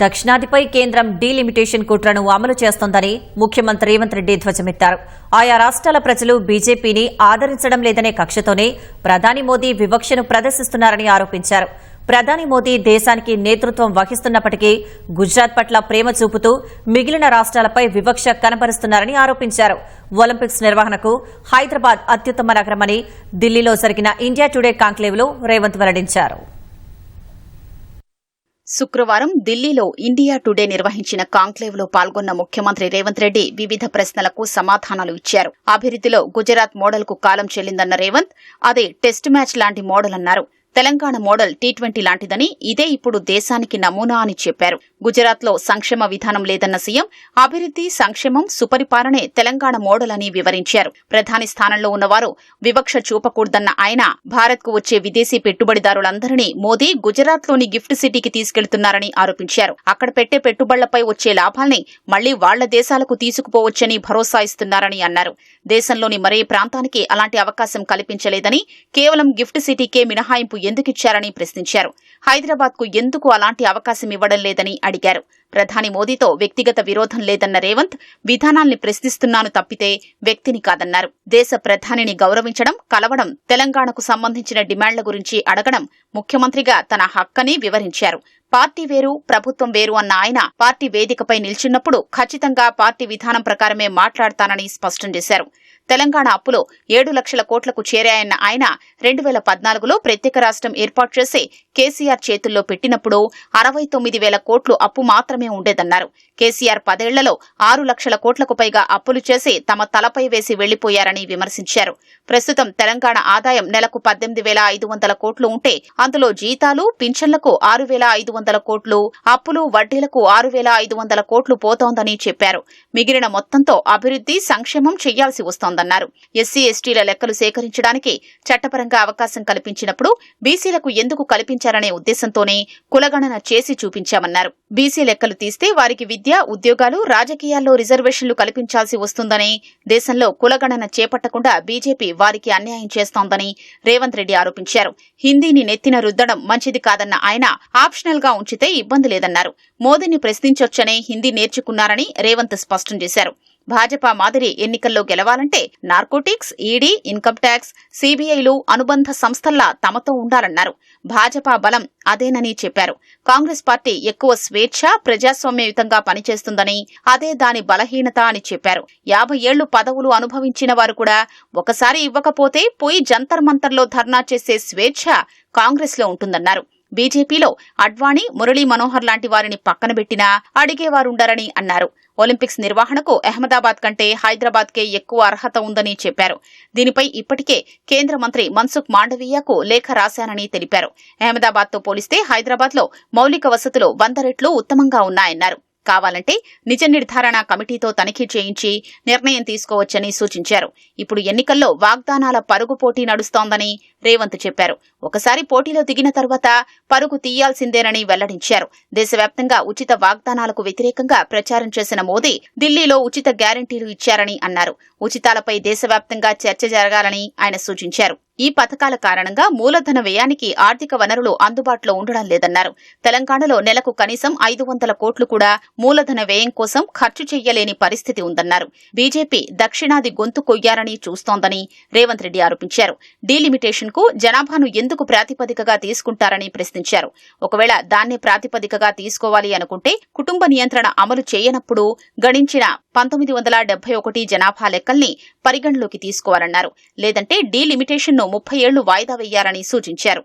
దక్షిణాదిపై కేంద్రం డీలిమిటేషన్ కుట్రను అమలు చేస్తోందని ముఖ్యమంత్రి రేవంత్ రెడ్డి ధ్వజమెత్తారు. ఆయా రాష్ట్రాల ప్రజలు బీజేపీని ఆదరించడం లేదనే కక్షతోనే ప్రధాని మోదీ వివక్షను ప్రదర్శిస్తున్నారని ఆరోపించారు. ప్రధాని మోదీ దేశానికి నేతృత్వం వహిస్తున్నప్పటికీ గుజరాత్ పట్ల ప్రేమ చూపుతూ మిగిలిన రాష్ట్రాలపై వివక్ష కనపరుస్తున్నారని ఆరోపించారు. ఒలింపిక్స్ నిర్వహణకు హైదరాబాద్ అత్యుత్తమ నగరమని ఢిల్లీలో జరిగిన ఇండియా టుడే కాంక్లేవ్లో రేవంత్ వెల్లడించారు. శుక్రవారం ఢిల్లీలో ఇండియా టుడే నిర్వహించిన కాంక్లేవ్లో పాల్గొన్న ముఖ్యమంత్రి రేవంత్ రెడ్డి వివిధ ప్రశ్నలకు సమాధానాలు ఇచ్చారు. అభివృద్దిలో గుజరాత్ మోడల్కు కాలం చెల్లిందన్న రేవంత్ అదే టెస్ట్ మ్యాచ్ లాంటి మోడల్ అన్నారు తెలంగాణ మోడల్ టీ ట్వంటీ లాంటిదని ఇదే ఇప్పుడు దేశానికి నమూనా అని చెప్పారు. గుజరాత్లో సంక్షేమ విధానం లేదన్న సీఎం అభివృద్ది సంక్షేమం సుపరిపాలనే తెలంగాణ మోడల్ అని వివరించారు. ప్రధాని స్థానంలో ఉన్నవారు వివక్ష చూపకూడదన్న ఆయన భారత్కు వచ్చే విదేశీ పెట్టుబడిదారులందరినీ మోదీ గుజరాత్లోని గిఫ్ట్ సిటీకి తీసుకెళ్తున్నారని ఆరోపించారు. అక్కడ పెట్టే పెట్టుబడులపై వచ్చే లాభాల్ని మళ్ళీ వాళ్ళ దేశాలకు తీసుకుపోవచ్చని భరోసా ఇస్తున్నారని అన్నారు. దేశంలోని మరే ప్రాంతానికి అలాంటి అవకాశం కల్పించలేదని కేవలం గిఫ్ట్ సిటీకే మినహాయింపు ఎందుకిచ్చారని ప్రశ్నించారు. హైదరాబాద్కు ఎందుకు అలాంటి అవకాశం ఇవ్వడం లేదని అడిగారు. ప్రధాని మోదీతో వ్యక్తిగత విరోధం లేదన్న రేవంత్ విధానాల్ని ప్రశ్నిస్తున్నాను తప్పితే వ్యక్తిని కాదన్నారు. దేశ ప్రధానిని గౌరవించడం కలవడం తెలంగాణకు సంబంధించిన డిమాండ్ల గురించి అడగడం ముఖ్యమంత్రిగా తన హక్కని వివరించారు. పార్టీ వేరు ప్రభుత్వం వేరు అన్న ఆయన పార్టీ వేదికపై నిల్చున్నప్పుడు ఖచ్చితంగా పార్టీ విధానం ప్రకారమే మాట్లాడతానని స్పష్టం చేశారు. తెలంగాణ అప్పులో ఏడు లక్షల కోట్లకు చేరాయన్న ఆయన రెండు వేల పద్నాలుగులో ప్రత్యేక రాష్ట్రం ఏర్పాటు చేసి కేసీఆర్ చేతుల్లో పెట్టినప్పుడు అరవై తొమ్మిది వేల కోట్లు అప్పు మాత్రమే ఉండేదన్నారు. కేసీఆర్ పదేళ్ళలో ఆరు లక్షల కోట్లకు పైగా అప్పులు చేసి తమ తలపై వేసి వెళ్ళిపోయారని విమర్శించారు. ప్రస్తుతం తెలంగాణ ఆదాయం నెలకు పద్దెనిమిది వేల ఐదు వందల కోట్లు ఉంటే అందులో జీతాలు పింఛన్లకు ఆరు వేల ఐదు వందల కోట్లు అప్పులు వడ్డీలకు ఆరు వేల ఐదు వందల కోట్లు పోతోందని చెప్పారు. మిగిలిన మొత్తంతో అభివృద్ది సంక్షేమం చేయాల్సి వస్తోందన్నారు. ఎస్సీ ఎస్టీల లెక్కలు సేకరించడానికి చట్టపరంగా అవకాశం కల్పించినప్పుడు బీసీలకు ఎందుకు కల్పించారనే ఉద్దేశంతోనే కులగణన చేసి చూపించామన్నారు. బీసీ లెక్కలు తీస్తే వారికి విద్య ఉద్యోగాలు రాజకీయాల్లో రిజర్వేషన్లు కల్పించాల్సి వస్తుందని దేశంలో కులగణన చేపట్టకుండా బీజేపీ వారికి అన్యాయం చేస్తోందని రేవంత్ రెడ్డి ఆరోపించారు. హిందీని నెత్తిన రుద్దడం మంచిది కాదన్న ఆయన ఆప్షనల్గా ఉంచితే ఇబ్బంది లేదన్నారు. మోదీని ప్రశ్నించొచ్చనే హిందీ నేర్చుకున్నారని రేవంత్ స్పష్టం చేశారు. భాజపా మాదిరి ఎన్నికల్లో గెలవాలంటే నార్కోటిక్స్ ఈడీ ఇన్కమ్ ట్యాక్స్ సీబీఐలు అనుబంధ సంస్థల్లా తమతో ఉండాలన్నారు. భాజపా బలం అదేనని చెప్పారు. కాంగ్రెస్ పార్టీ ఎక్కువ స్వేచ్ఛ ప్రజాస్వామ్యయుతంగా పనిచేస్తుందని అదే దాని బలహీనత అని చెప్పారు. యాభై ఏళ్ళు పదవులు అనుభవించిన వారు కూడా ఒకసారి ఇవ్వకపోతే పోయి జంతర్ మంతర్లో ధర్నా చేసే స్వేచ్ఛ కాంగ్రెస్లో ఉంటుందన్నారు. బీజేపీలో అడ్వాణి మురళీ మనోహర్ లాంటి వారిని పక్కన పెట్టినా అడిగేవారుండరని అన్నారు. ఒలింపిక్స్ నిర్వహణకు అహ్మదాబాద్ కంటే హైదరాబాద్ కే ఎక్కువ అర్హత ఉందని చెప్పారు. దీనిపై ఇప్పటికే కేంద్ర మంత్రి మన్సుఖ్ మాండవీయకు లేఖ రాశానని తెలిపారు. అహ్మదాబాద్తో పోలిస్తే హైదరాబాద్లో మౌలిక వసతులు వంద రెట్లు ఉత్తమంగా ఉన్నాయన్నారు. కావాలంటే నిజ నిర్ధారణ కమిటీతో తనిఖీ చేయించి నిర్ణయం తీసుకోవచ్చని సూచించారు. ఇప్పుడు ఎన్నికల్లో వాగ్దానాల పరుగు పోటీ నడుస్తోందని రేవంత్ చెప్పారు. ఒకసారి పోటీలో దిగిన తర్వాత పరుగు తీయాల్సిందేనని వెల్లడించారు. దేశవ్యాప్తంగా ఉచిత వాగ్దానాలకు వ్యతిరేకంగా ప్రచారం చేసిన మోదీ ఢిల్లీలో ఉచిత గ్యారంటీలు ఇచ్చారని అన్నారు. ఉచితాలపై దేశవ్యాప్తంగా చర్చ జరగాలని ఆయన సూచించారు. ఈ పథకాల కారణంగా మూలధన వ్యయానికి ఆర్థిక వనరులు అందుబాటులో ఉండడం లేదన్నారు. తెలంగాణలో నెలకు కనీసం ఐదు వందల కోట్లు కూడా మూలధన వ్యయం కోసం ఖర్చు చేయలేని పరిస్థితి ఉందన్నారు. బీజేపీ దక్షిణాది గొంతు కొయ్యారని చూస్తోందని రేవంత్ రెడ్డి ఆరోపించారు. డీలిమిటేషన్కు జనాభాను ఎందుకు ప్రాతిపదికగా తీసుకుంటారని ప్రశ్నించారు. ఒకవేళ దాన్ని ప్రాతిపదికగా తీసుకోవాలి అనుకుంటే కుటుంబ నియంత్రణ అమలు చేయనప్పుడు గణించిన పంతొమ్మిది వందల డెబ్బై ఒకటి జనాభా లెక్కల్ని పరిగణలోకి తీసుకోవాలన్నారు. లేదంటే డీలిమిటేషన్ను ముప్పై ఏళ్ళు వాయిదా వేయాలని సూచించారు.